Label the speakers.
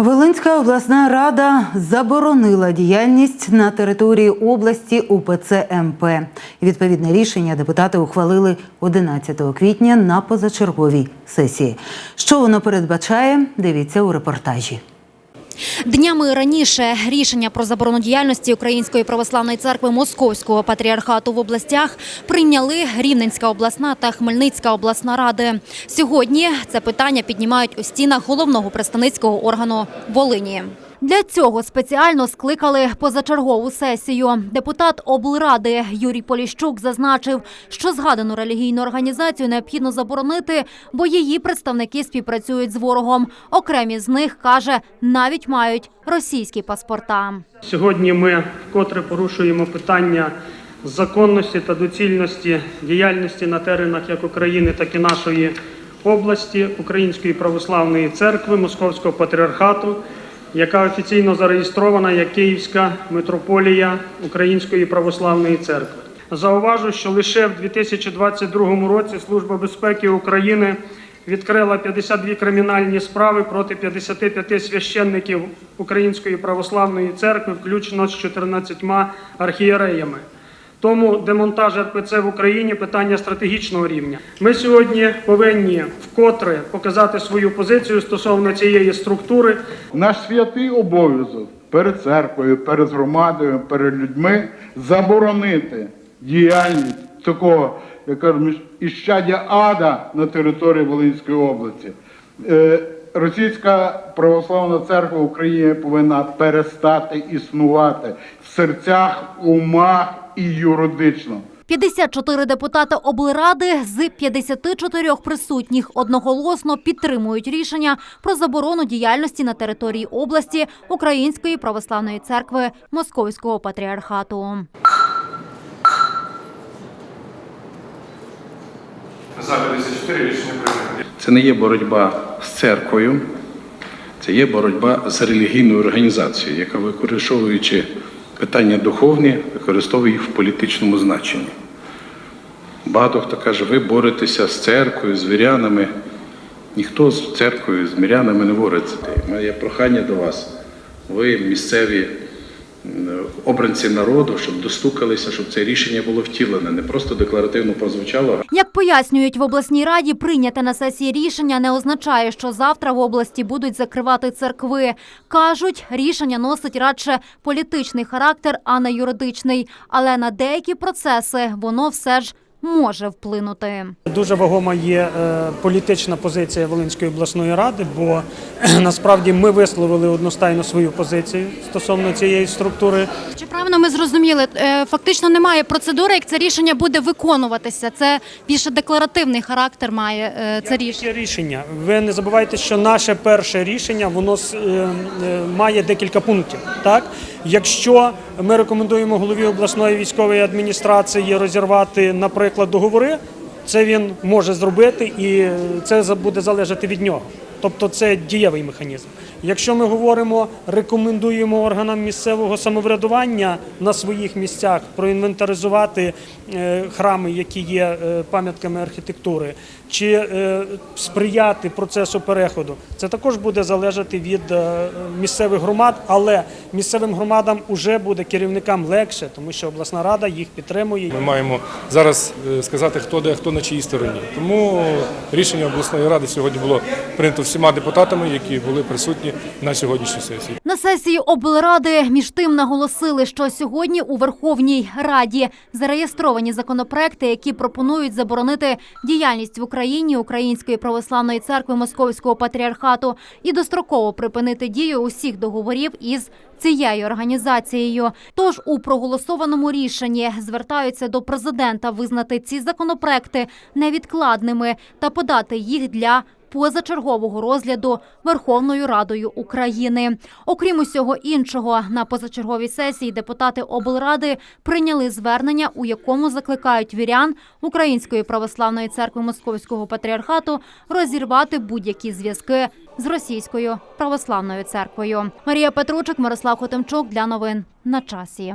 Speaker 1: Волинська обласна рада заборонила діяльність на території області УПЦ МП. Відповідне рішення депутати ухвалили 11 квітня на позачерговій сесії. Що воно передбачає? Дивіться у репортажі.
Speaker 2: Днями раніше рішення про заборону діяльності Української православної церкви Московського патріархату в областях прийняли Рівненська обласна та Хмельницька обласна ради. Сьогодні це питання піднімають у стінах головного представницького органу Волині. Для цього спеціально скликали позачергову сесію. Депутат облради Юрій Поліщук зазначив, що згадану релігійну організацію необхідно заборонити, бо її представники співпрацюють з ворогом. Окремі з них каже, навіть мають російські паспорта.
Speaker 3: Сьогодні ми вкотре порушуємо питання законності та доцільності діяльності на теренах як України, так і нашої області Української православної церкви Московського патріархату, яка офіційно зареєстрована як Київська митрополія Української православної церкви. Зауважу, що лише в 2022 році Служба безпеки України відкрила 52 кримінальні справи проти 55 священників Української православної церкви, включно з 14 архієреями. Тому демонтаж РПЦ в Україні питання стратегічного рівня. Ми сьогодні повинні вкотре показати свою позицію стосовно цієї структури.
Speaker 4: Наш святий обов'язок перед церквою, перед громадою, перед людьми заборонити діяльність такого, як кажуть, іщадя ада на території Волинської області. Е, Російська православна церква в Україні повинна перестати існувати в серцях, умах і юридично.
Speaker 2: 54 депутати облради з 54 присутніх одноголосно підтримують рішення про заборону діяльності на території області Української православної церкви Московського патріархату.
Speaker 5: За 54 рішення прийнято.
Speaker 6: Це не є боротьба з церквою, це є боротьба з релігійною організацією, яка, використовуючи питання духовні, використовує їх в політичному значенні. Багато хто каже, ви боретеся з церквою, з вірянами. Ніхто з церквою, з мірянами не бореться. У мене є прохання до вас. Ви місцеві обранці народу, щоб достукалися, щоб це рішення було втілене, не просто декларативно прозвучало,
Speaker 2: Як пояснюють в обласній раді, прийняте на сесії рішення не означає, що завтра в області будуть закривати церкви. Кажуть, рішення носить радше політичний характер, а не юридичний. Але на деякі процеси воно все ж може вплинути.
Speaker 3: Дуже вагома є е, політична позиція Волинської обласної ради, бо насправді ми висловили одностайно свою позицію стосовно цієї структури.
Speaker 2: Чи правильно ми зрозуміли? Е, Фактично немає процедури, як це рішення буде виконуватися. Це більше декларативний характер має е, це рішення.
Speaker 3: Рішення. Ви не забувайте, що наше перше рішення воно е, е, має декілька пунктів. Так, якщо ми рекомендуємо голові обласної військової адміністрації розірвати, наприклад, договори, це він може зробити, і це буде залежати від нього. Тобто це дієвий механізм. Якщо ми говоримо, рекомендуємо органам місцевого самоврядування на своїх місцях проінвентаризувати е, храми, які є е, пам'ятками архітектури, чи е, сприяти процесу переходу, це також буде залежати від місцевих громад, але місцевим громадам вже буде керівникам легше, тому що обласна рада їх підтримує.
Speaker 5: Ми маємо зараз сказати, хто де, хто на чиїй стороні. Тому рішення обласної ради сьогодні було прийнято всіма депутатами, які були присутні на сьогоднішній сесії.
Speaker 2: На сесії облради між тим наголосили, що сьогодні у Верховній Раді зареєстровані законопроекти, які пропонують заборонити діяльність в Україні Української православної церкви Московського патріархату і достроково припинити дію усіх договорів із цією організацією. Тож у проголосованому рішенні звертаються до президента визнати ці законопроекти невідкладними та подати їх для позачергового розгляду Верховною Радою України. Окрім усього іншого, на позачерговій сесії депутати облради прийняли звернення, у якому закликають вірян Української православної церкви Московського патріархату розірвати будь-які зв'язки з російською православною церквою. Марія Петручик, Мирослав Хотимчук для новин на часі.